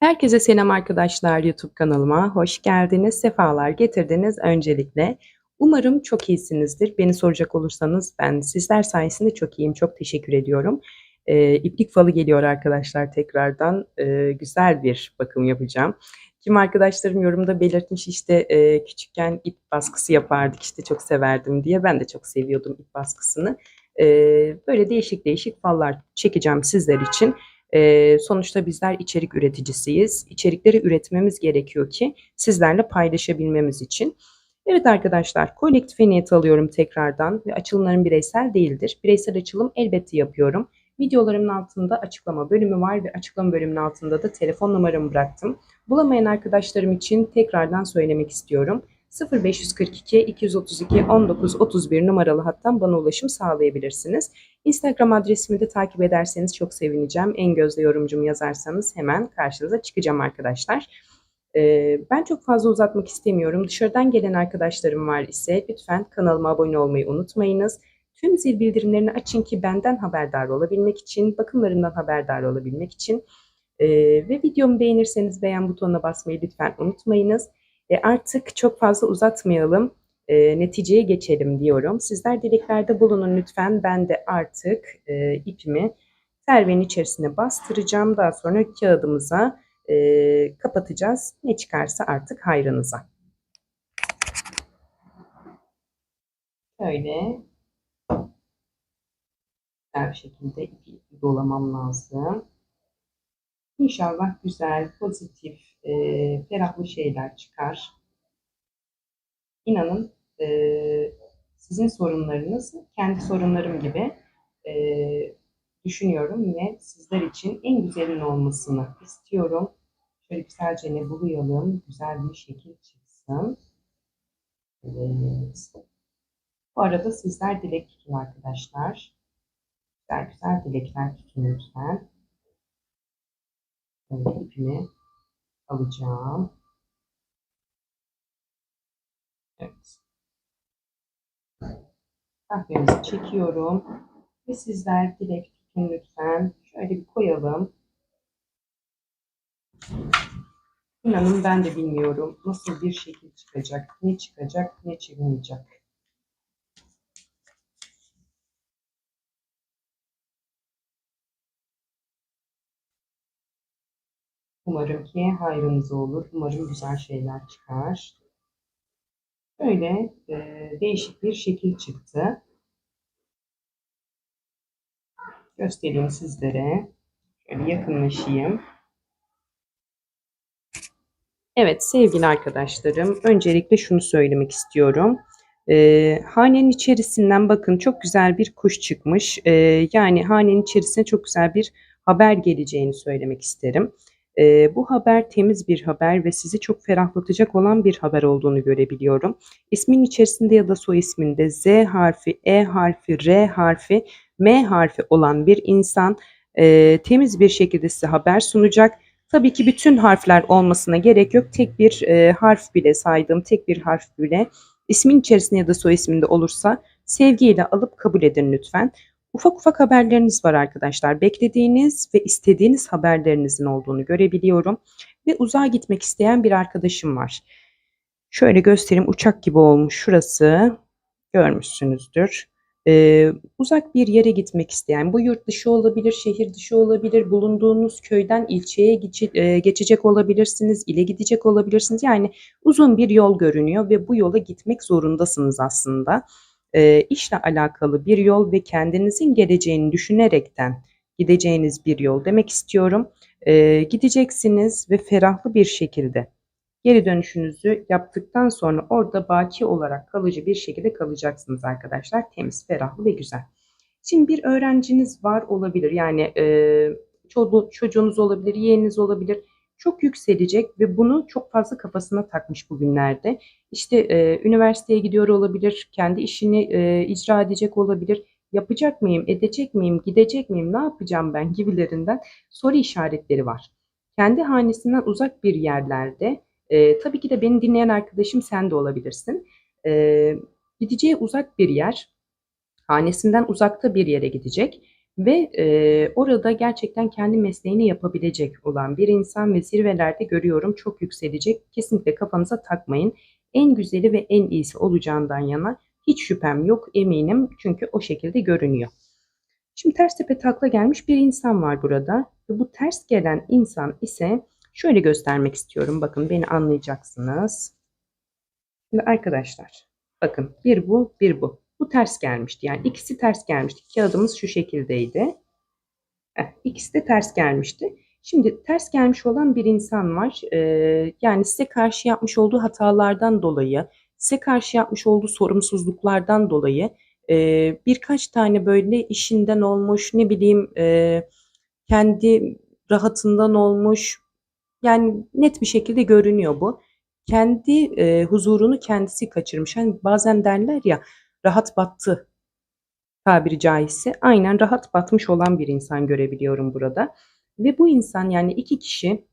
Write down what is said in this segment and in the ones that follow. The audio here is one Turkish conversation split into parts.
Herkese selam arkadaşlar YouTube kanalıma. Hoş geldiniz, sefalar getirdiniz öncelikle. Umarım çok iyisinizdir. Beni soracak olursanız ben sizler sayesinde çok iyiyim. Çok teşekkür ediyorum. Ee, iplik falı geliyor arkadaşlar tekrardan. Ee, güzel bir bakım yapacağım. Kim arkadaşlarım yorumda belirtmiş işte e, küçükken ip baskısı yapardık işte çok severdim diye. Ben de çok seviyordum ip baskısını. Ee, böyle değişik değişik fallar çekeceğim sizler için. Ee, sonuçta bizler içerik üreticisiyiz. İçerikleri üretmemiz gerekiyor ki sizlerle paylaşabilmemiz için. Evet arkadaşlar kolektife niyet alıyorum tekrardan ve açılımlarım bireysel değildir. Bireysel açılım elbette yapıyorum. Videolarımın altında açıklama bölümü var ve açıklama bölümünün altında da telefon numaramı bıraktım. Bulamayan arkadaşlarım için tekrardan söylemek istiyorum. 0542 232 19 31 numaralı hattan bana ulaşım sağlayabilirsiniz. Instagram adresimi de takip ederseniz çok sevineceğim. En gözde yorumcumu yazarsanız hemen karşınıza çıkacağım arkadaşlar. Ee, ben çok fazla uzatmak istemiyorum. Dışarıdan gelen arkadaşlarım var ise lütfen kanalıma abone olmayı unutmayınız. Tüm zil bildirimlerini açın ki benden haberdar olabilmek için, bakımlarından haberdar olabilmek için. Ee, ve videomu beğenirseniz beğen butonuna basmayı lütfen unutmayınız. E, artık çok fazla uzatmayalım, e, neticeye geçelim diyorum. Sizler dileklerde bulunun lütfen. Ben de artık e, ipimi servenin içerisine bastıracağım. Daha sonra kağıdımıza e, kapatacağız. Ne çıkarsa artık hayrınıza. Şöyle güzel bir şekilde ipi dolamam lazım. İnşallah güzel, pozitif, e, ferahlı şeyler çıkar. İnanın e, sizin sorunlarınız kendi sorunlarım gibi e, düşünüyorum ve sizler için en güzelin olmasını istiyorum. Şöyle güzelce ne bulayalım, güzel bir şekil çıksın. Evet. Bu arada sizler dilek tutun arkadaşlar. Güzel güzel dilekler tutun lütfen. Böyle ipimi alacağım. Evet. Kahvemizi çekiyorum. Ve sizler dilek tutun lütfen. Şöyle bir koyalım. İnanın ben de bilmiyorum nasıl bir şekil çıkacak, ne çıkacak, ne çıkmayacak. Umarım ki hayrınıza olur. Umarım güzel şeyler çıkar. Böyle e, değişik bir şekil çıktı. Göstereyim sizlere. Şöyle yakınlaşayım. Evet sevgili arkadaşlarım, öncelikle şunu söylemek istiyorum. Ee, hanenin içerisinden bakın çok güzel bir kuş çıkmış. Ee, yani hanenin içerisine çok güzel bir haber geleceğini söylemek isterim. Ee, bu haber temiz bir haber ve sizi çok ferahlatacak olan bir haber olduğunu görebiliyorum. İsmin içerisinde ya da soy isminde Z harfi, E harfi, R harfi, M harfi olan bir insan e, temiz bir şekilde size haber sunacak. Tabii ki bütün harfler olmasına gerek yok. Tek bir e, harf bile saydığım tek bir harf bile ismin içerisinde ya da soy isminde olursa sevgiyle alıp kabul edin lütfen. Ufak ufak haberleriniz var arkadaşlar. Beklediğiniz ve istediğiniz haberlerinizin olduğunu görebiliyorum. Ve uzağa gitmek isteyen bir arkadaşım var. Şöyle göstereyim uçak gibi olmuş şurası. Görmüşsünüzdür. Ee, uzak bir yere gitmek isteyen, bu yurt dışı olabilir, şehir dışı olabilir, bulunduğunuz köyden ilçeye geçe, e, geçecek olabilirsiniz, ile gidecek olabilirsiniz. Yani uzun bir yol görünüyor ve bu yola gitmek zorundasınız aslında e, işle alakalı bir yol ve kendinizin geleceğini düşünerekten gideceğiniz bir yol demek istiyorum. E, gideceksiniz ve ferahlı bir şekilde geri dönüşünüzü yaptıktan sonra orada baki olarak kalıcı bir şekilde kalacaksınız arkadaşlar. Temiz, ferahlı ve güzel. Şimdi bir öğrenciniz var olabilir. Yani e, çocuğunuz olabilir, yeğeniniz olabilir çok yükselecek ve bunu çok fazla kafasına takmış bugünlerde. İşte e, üniversiteye gidiyor olabilir, kendi işini e, icra edecek olabilir. Yapacak mıyım, edecek miyim, gidecek miyim, ne yapacağım ben gibilerinden soru işaretleri var. Kendi hanesinden uzak bir yerlerde, e, tabii ki de beni dinleyen arkadaşım sen de olabilirsin. E, gideceği uzak bir yer, hanesinden uzakta bir yere gidecek ve e, orada gerçekten kendi mesleğini yapabilecek olan bir insan ve zirvelerde görüyorum çok yükselecek. Kesinlikle kafanıza takmayın. En güzeli ve en iyisi olacağından yana hiç şüphem yok eminim çünkü o şekilde görünüyor. Şimdi ters tepe takla gelmiş bir insan var burada. Ve bu ters gelen insan ise şöyle göstermek istiyorum. Bakın beni anlayacaksınız. Şimdi arkadaşlar bakın bir bu bir bu. Bu ters gelmişti. Yani ikisi ters gelmişti. Kağıdımız şu şekildeydi. Eh, ikisi de ters gelmişti. Şimdi ters gelmiş olan bir insan var. Ee, yani size karşı yapmış olduğu hatalardan dolayı, size karşı yapmış olduğu sorumsuzluklardan dolayı e, birkaç tane böyle işinden olmuş, ne bileyim e, kendi rahatından olmuş. Yani net bir şekilde görünüyor bu. Kendi e, huzurunu kendisi kaçırmış. Hani bazen derler ya rahat battı tabiri caizse. Aynen rahat batmış olan bir insan görebiliyorum burada. Ve bu insan yani iki kişi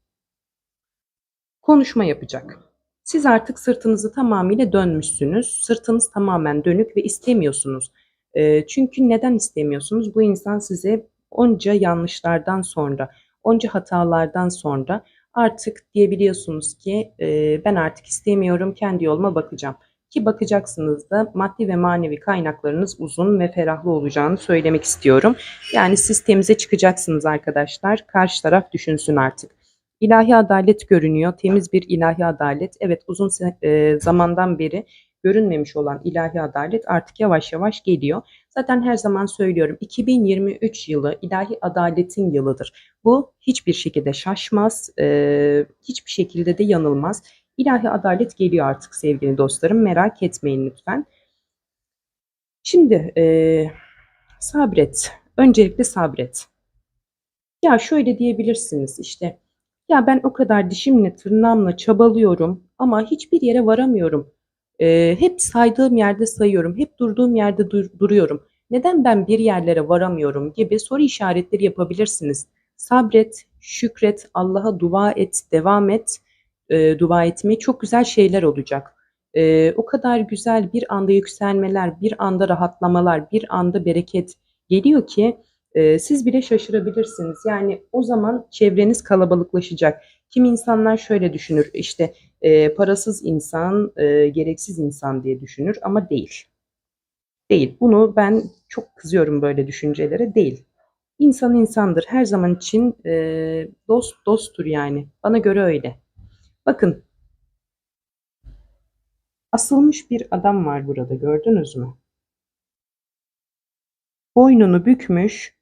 konuşma yapacak. Siz artık sırtınızı tamamıyla dönmüşsünüz. Sırtınız tamamen dönük ve istemiyorsunuz. E, çünkü neden istemiyorsunuz? Bu insan size onca yanlışlardan sonra, onca hatalardan sonra artık diyebiliyorsunuz ki e, ben artık istemiyorum, kendi yoluma bakacağım. Ki bakacaksınız da maddi ve manevi kaynaklarınız uzun ve ferahlı olacağını söylemek istiyorum. Yani siz temize çıkacaksınız arkadaşlar. Karşı taraf düşünsün artık. İlahi adalet görünüyor. Temiz bir ilahi adalet. Evet uzun e, zamandan beri görünmemiş olan ilahi adalet artık yavaş yavaş geliyor. Zaten her zaman söylüyorum 2023 yılı ilahi adaletin yılıdır. Bu hiçbir şekilde şaşmaz, e, hiçbir şekilde de yanılmaz. İlahi adalet geliyor artık sevgili dostlarım merak etmeyin lütfen. Şimdi e, sabret, öncelikle sabret. Ya şöyle diyebilirsiniz işte ya ben o kadar dişimle tırnağımla çabalıyorum ama hiçbir yere varamıyorum. Ee, hep saydığım yerde sayıyorum, hep durduğum yerde dur duruyorum. Neden ben bir yerlere varamıyorum gibi soru işaretleri yapabilirsiniz. Sabret, şükret, Allah'a dua et, devam et. E, dua etmeye çok güzel şeyler olacak. E, o kadar güzel bir anda yükselmeler, bir anda rahatlamalar, bir anda bereket geliyor ki e, siz bile şaşırabilirsiniz. Yani o zaman çevreniz kalabalıklaşacak. Kim insanlar şöyle düşünür işte e, parasız insan, e, gereksiz insan diye düşünür ama değil. Değil. Bunu ben çok kızıyorum böyle düşüncelere. Değil. İnsan insandır. Her zaman için e, dost dosttur yani. Bana göre öyle. Bakın. Asılmış bir adam var burada gördünüz mü? Boynunu bükmüş,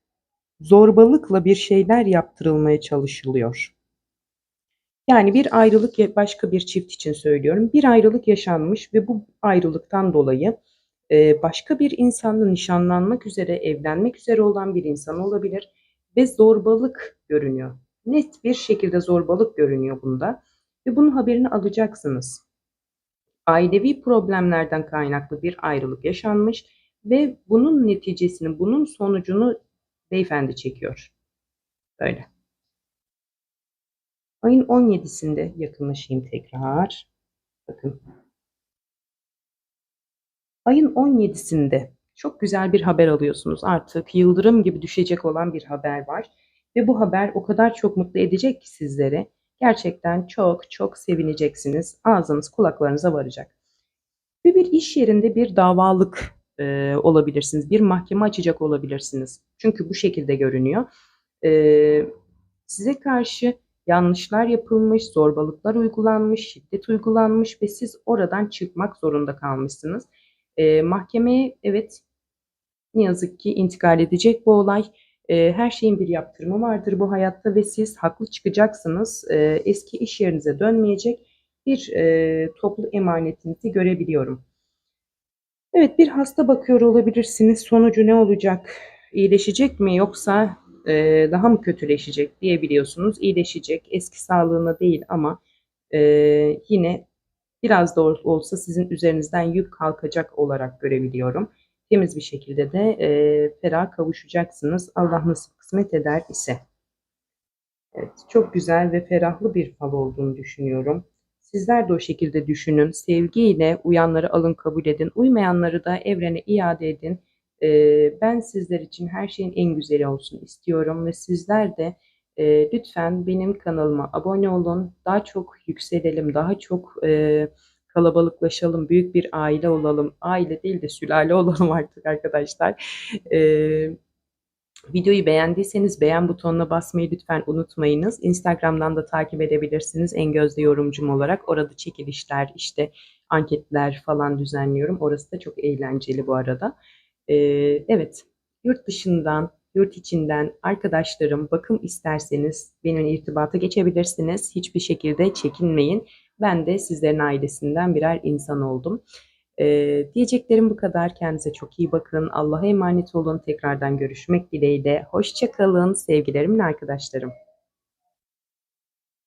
zorbalıkla bir şeyler yaptırılmaya çalışılıyor. Yani bir ayrılık başka bir çift için söylüyorum. Bir ayrılık yaşanmış ve bu ayrılıktan dolayı başka bir insanla nişanlanmak üzere, evlenmek üzere olan bir insan olabilir ve zorbalık görünüyor. Net bir şekilde zorbalık görünüyor bunda ve bunun haberini alacaksınız. Ailevi problemlerden kaynaklı bir ayrılık yaşanmış ve bunun neticesini, bunun sonucunu beyefendi çekiyor. Böyle. Ayın 17'sinde yakınlaşayım tekrar. Bakın. Ayın 17'sinde çok güzel bir haber alıyorsunuz. Artık yıldırım gibi düşecek olan bir haber var. Ve bu haber o kadar çok mutlu edecek ki sizleri. Gerçekten çok çok sevineceksiniz. Ağzınız kulaklarınıza varacak. Ve bir iş yerinde bir davalık e, olabilirsiniz. Bir mahkeme açacak olabilirsiniz. Çünkü bu şekilde görünüyor. E, size karşı yanlışlar yapılmış, zorbalıklar uygulanmış, şiddet uygulanmış ve siz oradan çıkmak zorunda kalmışsınız. E, mahkemeye evet ne yazık ki intikal edecek bu olay. E, her şeyin bir yaptırımı vardır bu hayatta ve siz haklı çıkacaksınız. E, eski iş yerinize dönmeyecek bir e, toplu emanetinizi görebiliyorum. Evet bir hasta bakıyor olabilirsiniz. Sonucu ne olacak? İyileşecek mi yoksa e, daha mı kötüleşecek diyebiliyorsunuz. İyileşecek. Eski sağlığına değil ama e, yine biraz da olsa sizin üzerinizden yük kalkacak olarak görebiliyorum. Temiz bir şekilde de e, ferah kavuşacaksınız. Allah nasip kısmet eder ise. Evet, çok güzel ve ferahlı bir fal olduğunu düşünüyorum. Sizler de o şekilde düşünün. Sevgiyle uyanları alın kabul edin. Uymayanları da evrene iade edin. Ee, ben sizler için her şeyin en güzeli olsun istiyorum ve sizler de e, lütfen benim kanalıma abone olun. Daha çok yükselelim, daha çok e, kalabalıklaşalım, büyük bir aile olalım. Aile değil de sülale olalım artık arkadaşlar. Ee, Videoyu beğendiyseniz beğen butonuna basmayı lütfen unutmayınız. Instagram'dan da takip edebilirsiniz en gözde yorumcum olarak. Orada çekilişler, işte anketler falan düzenliyorum. Orası da çok eğlenceli bu arada. Ee, evet, yurt dışından, yurt içinden arkadaşlarım bakım isterseniz benimle irtibata geçebilirsiniz. Hiçbir şekilde çekinmeyin. Ben de sizlerin ailesinden birer insan oldum. Ee, diyeceklerim bu kadar. Kendinize çok iyi bakın. Allah'a emanet olun. Tekrardan görüşmek dileğiyle. Hoşçakalın. Sevgilerimin arkadaşlarım.